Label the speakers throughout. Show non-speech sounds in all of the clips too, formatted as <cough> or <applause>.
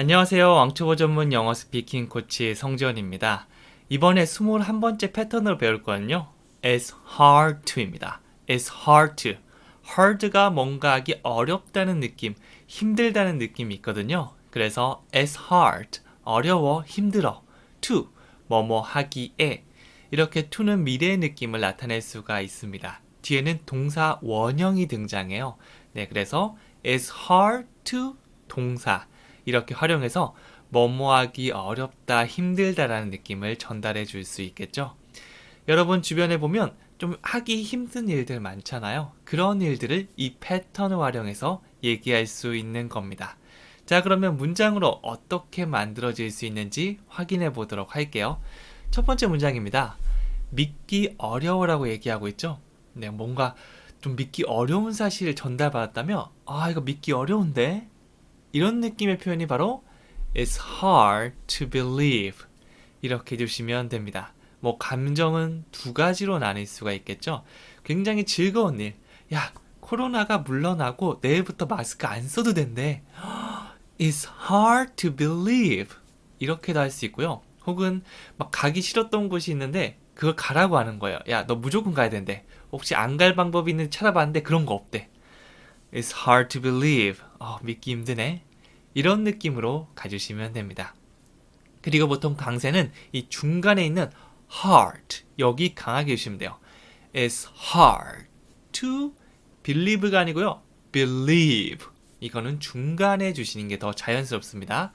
Speaker 1: 안녕하세요. 왕초보 전문 영어 스피킹 코치 성지원입니다. 이번에 21번째 패턴으로 배울 거는요. It's hard to입니다. It's hard to. hard가 뭔가 하기 어렵다는 느낌, 힘들다는 느낌이 있거든요. 그래서 it's hard, 어려워, 힘들어. to, 뭐뭐 하기에. 이렇게 to는 미래의 느낌을 나타낼 수가 있습니다. 뒤에는 동사 원형이 등장해요. 네, 그래서 it's hard to 동사. 이렇게 활용해서 뭐뭐하기 어렵다, 힘들다라는 느낌을 전달해 줄 수 있겠죠. 여러분 주변에 보면 좀 하기 힘든 일들 많잖아요. 그런 일들을 이 패턴을 활용해서 얘기할 수 있는 겁니다. 자, 그러면 문장으로 어떻게 만들어질 수 있는지 확인해 보도록 할게요. 첫 번째 문장입니다. 믿기 어려워라고 얘기하고 있죠. 네, 뭔가 좀 믿기 어려운 사실을 전달받았다면, 아, 이거 믿기 어려운데? 이런 느낌의 표현이 바로 It's hard to believe. 이렇게 해주시면 됩니다. 뭐, 감정은 두 가지로 나뉠 수가 있겠죠. 굉장히 즐거운 일. 야, 코로나가 물러나고 내일부터 마스크 안 써도 된대. <gasps> It's hard to believe. 이렇게도 할 수 있고요. 혹은 막 가기 싫었던 곳이 있는데 그걸 가라고 하는 거예요. 야, 너 무조건 가야 된대. 혹시 안 갈 방법이 있는지 찾아봤는데 그런 거 없대. It's hard to believe. 어, 믿기 힘드네. 이런 느낌으로 가주시면 됩니다. 그리고 보통 강세는 이 중간에 있는 hard 여기 강하게 해주시면 돼요. It's hard to believe가 아니고요. believe 이거는 중간에 주시는 게 더 자연스럽습니다.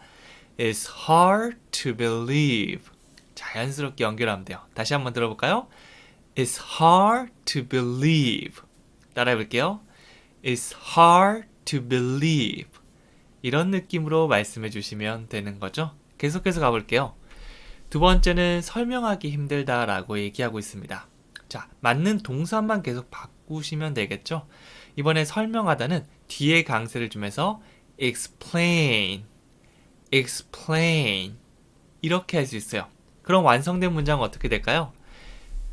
Speaker 1: It's hard to believe 자연스럽게 연결하면 돼요. 다시 한번 들어볼까요? It's hard to believe 따라해 볼게요. It's hard to believe 이런 느낌으로 말씀해 주시면 되는 거죠. 계속해서 가볼게요. 두 번째는 설명하기 힘들다 라고 얘기하고 있습니다. 자, 맞는 동사만 계속 바꾸시면 되겠죠. 이번에 설명하다는 뒤에 강세를 주면서 explain, explain 이렇게 할 수 있어요. 그럼 완성된 문장은 어떻게 될까요?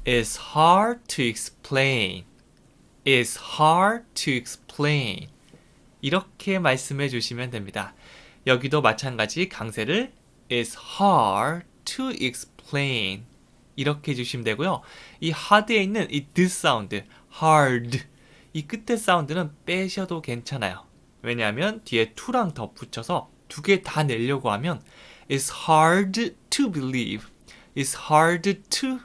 Speaker 1: It's hard to explain. It's hard to explain. 이렇게 말씀해 주시면 됩니다. 여기도 마찬가지 강세를 It's hard to explain. 이렇게 해주시면 되고요. 이 hard에 있는 이 d 사운드, hard. 이 끝에 사운드는 빼셔도 괜찮아요. 왜냐하면 뒤에 to랑 덧붙여서 두 개 다 내려고 하면 It's hard to believe. It's hard to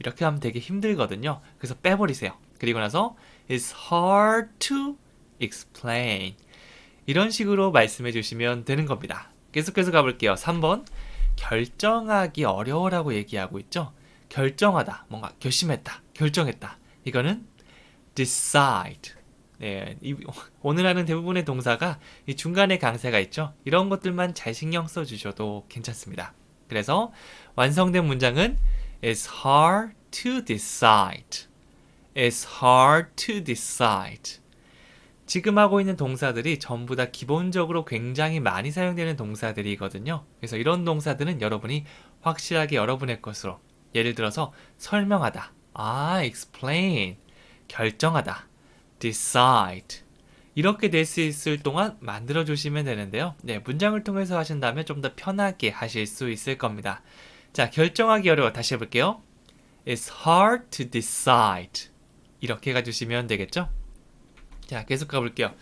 Speaker 1: 이렇게 하면 되게 힘들거든요. 그래서 빼버리세요. 그리고 나서 It's hard to explain. 이런 식으로 말씀해 주시면 되는 겁니다. 계속해서 가볼게요. 3번. 결정하기 어려워라고 얘기하고 있죠. 결정하다. 뭔가 결심했다. 결정했다. 이거는 decide. 네, 이, 오늘 하는 대부분의 동사가 이 중간에 강세가 있죠. 이런 것들만 잘 신경 써 주셔도 괜찮습니다. 그래서 완성된 문장은 It's hard to decide. It's hard to decide. 지금 하고 있는 동사들이 전부 다 기본적으로 굉장히 많이 사용되는 동사들이거든요. 그래서 이런 동사들은 여러분이 확실하게 여러분의 것으로 예를 들어서 설명하다, 아, explain, 결정하다, decide 이렇게 될 수 있을 동안 만들어 주시면 되는데요. 네, 문장을 통해서 하신다면 좀 더 편하게 하실 수 있을 겁니다. 자, 결정하기 어려워. 다시 해볼게요. It's hard to decide. 이렇게 가주시면 되겠죠? 자, 계속 가볼게요.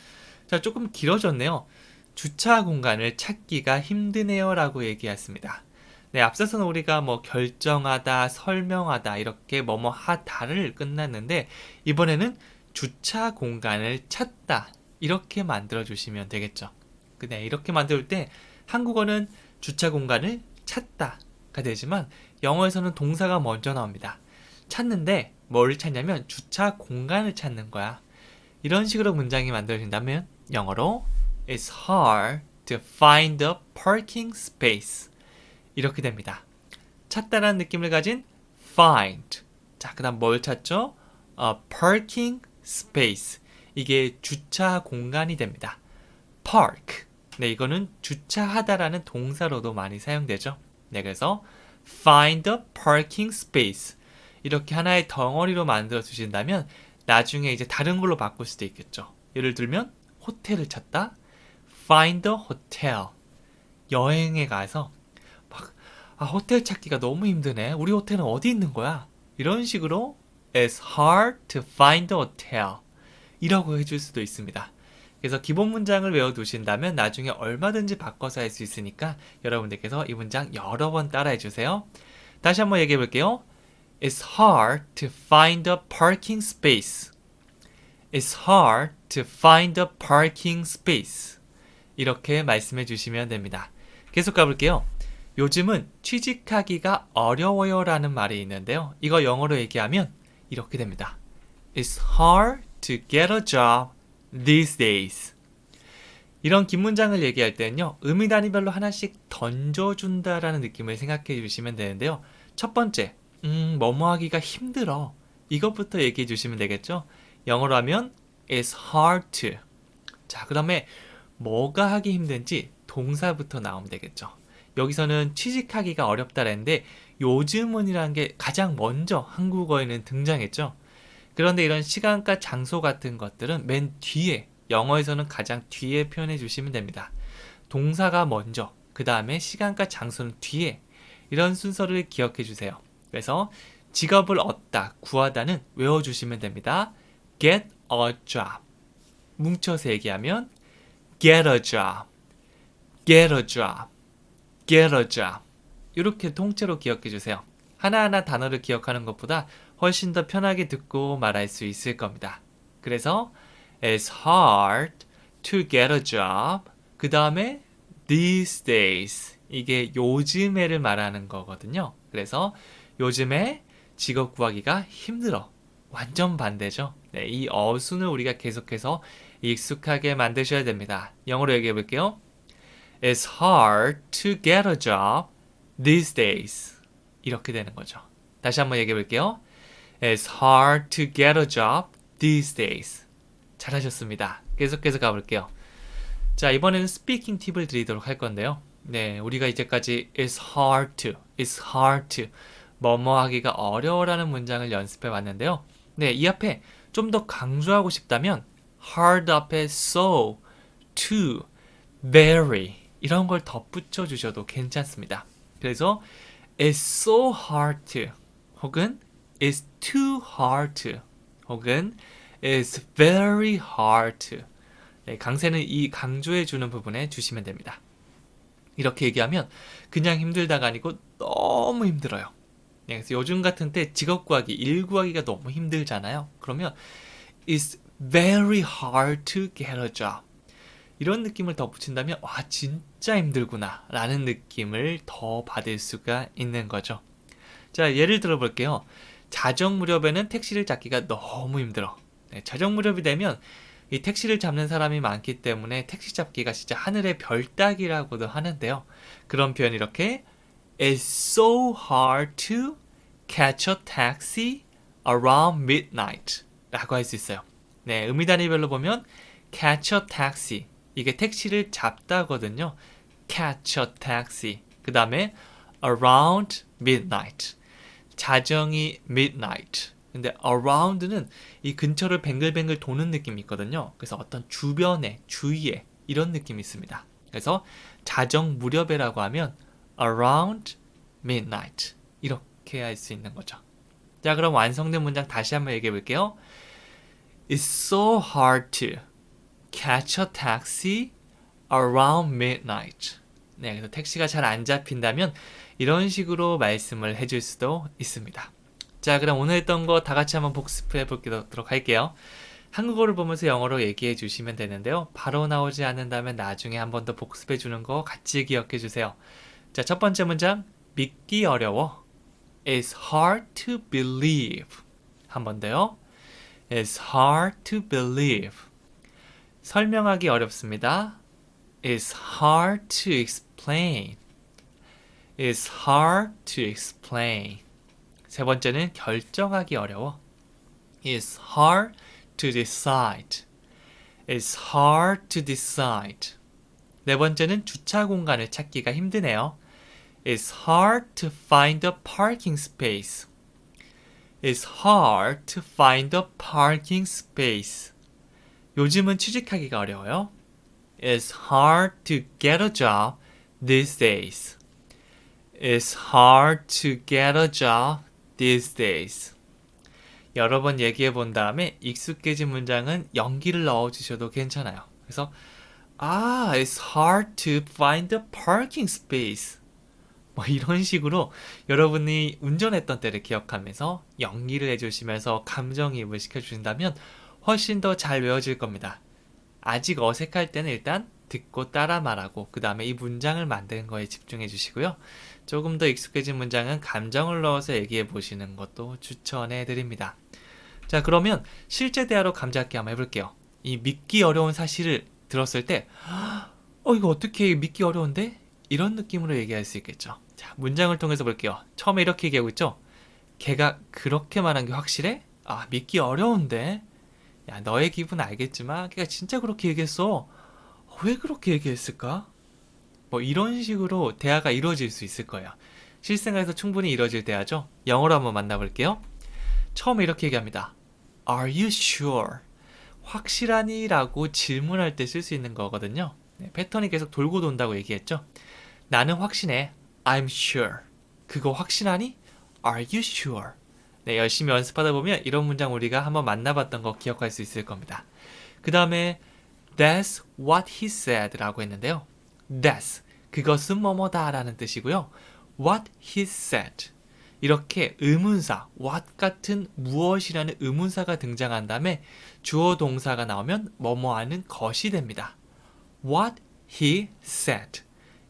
Speaker 1: 자, 조금 길어졌네요. 주차 공간을 찾기가 힘드네요. 라고 얘기했습니다. 네, 앞서서는 우리가 뭐 결정하다, 설명하다, 이렇게 뭐뭐 하다를 끝났는데, 이번에는 주차 공간을 찾다. 이렇게 만들어 주시면 되겠죠. 근데 이렇게 만들 때 한국어는 주차 공간을 찾다가 되지만 영어에서는 동사가 먼저 나옵니다. 찾는데 뭘 찾냐면 주차 공간을 찾는 거야. 이런 식으로 문장이 만들어진다면 영어로 It's hard to find a parking space. 이렇게 됩니다. 찾다라는 느낌을 가진 find. 자, 그 다음 뭘 찾죠? A parking space. 이게 주차 공간이 됩니다. park. 네, 이거는 주차하다라는 동사로도 많이 사용되죠. 네, 그래서 find a parking space. 이렇게 하나의 덩어리로 만들어 주신다면 나중에 이제 다른 걸로 바꿀 수도 있겠죠. 예를 들면 호텔을 찾다. find a hotel. 여행에 가서 막 아, 호텔 찾기가 너무 힘드네. 우리 호텔은 어디 있는 거야? 이런 식으로 It's hard to find a hotel. 이라고 해줄 수도 있습니다. 그래서 기본 문장을 외워두신다면 나중에 얼마든지 바꿔서 할 수 있으니까 여러분들께서 이 문장 여러 번 따라해 주세요. 다시 한번 얘기해 볼게요. It's hard to find a parking space. It's hard to find a parking space. 이렇게 말씀해 주시면 됩니다. 계속 가볼게요. 요즘은 취직하기가 어려워요 라는 말이 있는데요. 이거 영어로 얘기하면 이렇게 됩니다. It's hard to get a job these days. 이런 긴 문장을 얘기할 때는요, 의미 단위별로 하나씩 던져준다라는 느낌을 생각해 주시면 되는데요. 첫 번째, 음, 뭐뭐 하기가 힘들어. 이것부터 얘기해 주시면 되겠죠? 영어로 하면 it's hard to. 자, 그 다음에 뭐가 하기 힘든지 동사부터 나오면 되겠죠. 여기서는 취직하기가 어렵다라는데 요즘은이라는 게 가장 먼저 한국어에는 등장했죠. 그런데 이런 시간과 장소 같은 것들은 맨 뒤에 영어에서는 가장 뒤에 표현해 주시면 됩니다. 동사가 먼저, 그 다음에 시간과 장소는 뒤에 이런 순서를 기억해 주세요. 그래서 직업을 얻다, 구하다는 외워주시면 됩니다. get a job. 뭉쳐서 얘기하면 get a job, get a job, get a job. 이렇게 통째로 기억해 주세요. 하나하나 단어를 기억하는 것보다 훨씬 더 편하게 듣고 말할 수 있을 겁니다. 그래서 It's hard to get a job. 그 다음에 these days. 이게 요즘에를 말하는 거거든요. 그래서 요즘에 직업 구하기가 힘들어. 완전 반대죠. 네, 이 어순을 우리가 계속해서 익숙하게 만드셔야 됩니다. 영어로 얘기해 볼게요. It's hard to get a job these days. 이렇게 되는 거죠. 다시 한번 얘기해 볼게요. It's hard to get a job these days. 잘하셨습니다. 계속해서 가볼게요. 자, 이번에는 스피킹 팁을 드리도록 할 건데요. 네, 우리가 이제까지 it's hard to, it's hard to, 뭐뭐 하기가 어려워라는 문장을 연습해 왔는데요. 네, 이 앞에 좀 더 강조하고 싶다면 hard 앞에 so, to, very 이런 걸 덧붙여 주셔도 괜찮습니다. 그래서 it's so hard to 혹은 it's too hard to 혹은 it's very hard to 네, 강세는 이 강조해 주는 부분에 주시면 됩니다. 이렇게 얘기하면 그냥 힘들다가 아니고 너무 힘들어요. 네, 그래서 요즘 같은 때 직업 구하기, 일 구하기가 너무 힘들잖아요. 그러면 it's very hard to get a job. 이런 느낌을 더 붙인다면 와 진짜 힘들구나 라는 느낌을 더 받을 수가 있는 거죠. 자 예를 들어 볼게요. 자정 무렵에는 택시를 잡기가 너무 힘들어. 네, 자정 무렵이 되면 이 택시를 잡는 사람이 많기 때문에 택시 잡기가 진짜 하늘의 별 따기라고도 하는데요. 그런 표현 이렇게 It's so hard to catch a taxi around midnight 라고 할 수 있어요. 네, 의미 단위별로 보면 catch a taxi 이게 택시를 잡다거든요. catch a taxi 그 다음에 around midnight 자정이 midnight 근데 around는 이 근처를 뱅글뱅글 도는 느낌이 있거든요. 그래서 어떤 주변에, 주위에 이런 느낌이 있습니다. 그래서 자정 무렵에라고 하면 around midnight 이렇게 할 수 있는 거죠. 자, 그럼 완성된 문장 다시 한번 얘기해 볼게요. It's so hard to catch a taxi around midnight. 네, 그래서 택시가 잘 안 잡힌다면 이런 식으로 말씀을 해줄 수도 있습니다. 자, 그럼 오늘 했던 거 다 같이 한번 복습해 보도록 할게요. 한국어를 보면서 영어로 얘기해 주시면 되는데요. 바로 나오지 않는다면 나중에 한 번 더 복습해 주는 거 같이 기억해 주세요. 자, 첫 번째 문장. 믿기 어려워. It's hard to believe. 한 번 더요. It's hard to believe. 설명하기 어렵습니다. It's hard to explain. It's hard to explain. 세 번째는 결정하기 어려워. It's hard to decide. It's hard to decide. 네 번째는 주차 공간을 찾기가 힘드네요. It's hard to find a parking space. It's hard to find a parking space. 요즘은 취직하기가 어려워요. It's hard to get a job these days. It's hard to get a job these days. 여러 번 얘기해 본 다음에 익숙해진 문장은 연기를 넣어 주셔도 괜찮아요. 그래서 아, it's hard to find a parking space. 뭐 이런 식으로 여러분이 운전했던 때를 기억하면서 연기를 해주시면서 감정이입을 시켜주신다면 훨씬 더 잘 외워질 겁니다. 아직 어색할 때는 일단 듣고 따라 말하고 그 다음에 이 문장을 만드는 거에 집중해 주시고요. 조금 더 익숙해진 문장은 감정을 넣어서 얘기해 보시는 것도 추천해 드립니다. 자, 그러면 실제 대화로 감잡기 한번 해볼게요. 이 믿기 어려운 사실을 들었을 때, 어, 이거 어떻게 믿기 어려운데? 이런 느낌으로 얘기할 수 있겠죠. 자, 문장을 통해서 볼게요. 처음에 이렇게 얘기하고 있죠. 걔가 그렇게 말한 게 확실해? 아, 믿기 어려운데? 야, 너의 기분 알겠지만, 걔가 진짜 그렇게 얘기했어. 어, 왜 그렇게 얘기했을까? 뭐 이런 식으로 대화가 이루어질 수 있을 거예요. 실생활에서 충분히 이루어질 대화죠. 영어로 한번 만나볼게요. 처음에 이렇게 얘기합니다. Are you sure? 확실하니? 라고 질문할 때 쓸 수 있는 거거든요. 네, 패턴이 계속 돌고 돈다고 얘기했죠. 나는 확신해. I'm sure. 그거 확신하니? Are you sure? 네, 열심히 연습하다 보면 이런 문장 우리가 한번 만나봤던 거 기억할 수 있을 겁니다. 그 다음에 That's what he said 라고 했는데요. That's 그것은 뭐뭐다 라는 뜻이고요. What he said 이렇게 의문사 what 같은 무엇이라는 의문사가 등장한 다음에 주어 동사가 나오면 뭐뭐하는 것이 됩니다. What he said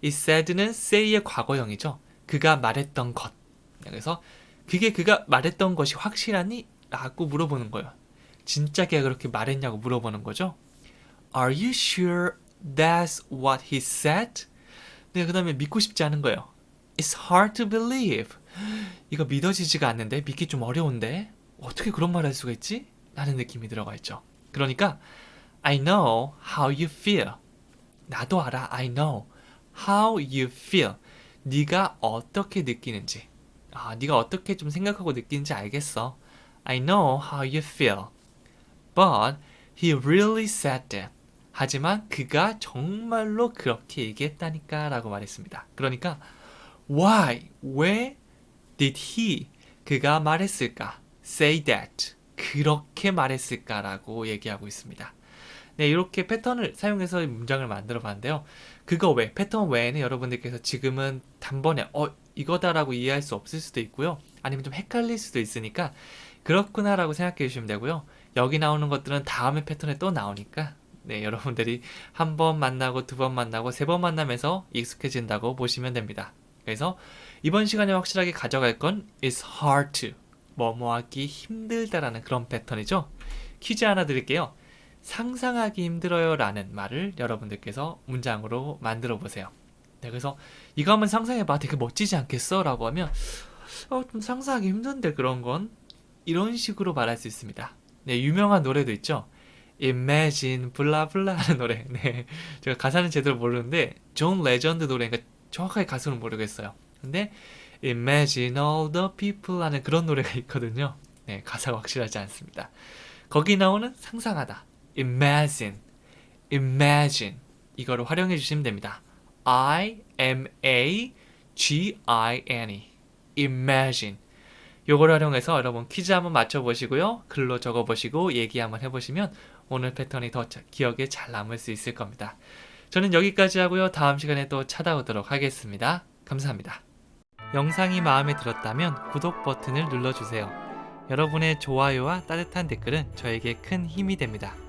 Speaker 1: 이 said는 say의 과거형이죠. 그가 말했던 것. 그래서 그게 그가 말했던 것이 확실하니? 라고 물어보는 거예요. 진짜 걔가 그렇게 말했냐고 물어보는 거죠. Are you sure that's what he said? 네, 그 다음에 믿고 싶지 않은 거예요. It's hard to believe. 이거 믿어지지가 않는데, 믿기 좀 어려운데, 어떻게 그런 말 할 수가 있지? 라는 느낌이 들어가 있죠. 그러니까, I know how you feel. 나도 알아, I know how you feel. 네가 어떻게 느끼는지. 아, 네가 어떻게 좀 생각하고 느끼는지 알겠어. I know how you feel. But he really said that. 하지만 그가 정말로 그렇게 얘기했다니까 라고 말했습니다. 그러니까 why, 왜 did he, 그가 말했을까? say that, 그렇게 말했을까라고 얘기하고 있습니다. 네, 이렇게 패턴을 사용해서 문장을 만들어 봤는데요. 그거 왜, 패턴 외에는 여러분들께서 지금은 단번에 어, 이거다라고 이해할 수 없을 수도 있고요. 아니면 좀 헷갈릴 수도 있으니까 그렇구나라고 생각해 주시면 되고요. 여기 나오는 것들은 다음의 패턴에 또 나오니까 네, 여러분들이 한 번 만나고 두 번 만나고 세 번 만나면서 익숙해진다고 보시면 됩니다. 그래서 이번 시간에 확실하게 가져갈 건 is hard to 뭐뭐 하기 힘들다라는 그런 패턴이죠. 퀴즈 하나 드릴게요. 상상하기 힘들어요 라는 말을 여러분들께서 문장으로 만들어 보세요. 네, 그래서 이거 한번 상상해봐. 되게 멋지지 않겠어? 라고 하면 어, 좀 상상하기 힘든데 그런 건 이런 식으로 말할 수 있습니다. 네, 유명한 노래도 있죠. Imagine 블라블라 하는 노래. 네. 제가 가사는 제대로 모르는데 존 레전드 노래니까 정확하게 가수는 모르겠어요. 근데 Imagine all the people 하는 그런 노래가 있거든요. 네, 가사가 확실하지 않습니다. 거기 나오는 상상하다. Imagine. Imagine. 이거를 활용해 주시면 됩니다. I M A G I N E. Imagine. 요걸 활용해서 여러분 퀴즈 한번 맞춰보시고요. 글로 적어보시고 얘기 한번 해보시면 오늘 패턴이 더 자- 기억에 잘 남을 수 있을 겁니다. 저는 여기까지 하고요. 다음 시간에 또 찾아오도록 하겠습니다. 감사합니다. 영상이 마음에 들었다면 구독 버튼을 눌러주세요. 여러분의 좋아요와 따뜻한 댓글은 저에게 큰 힘이 됩니다.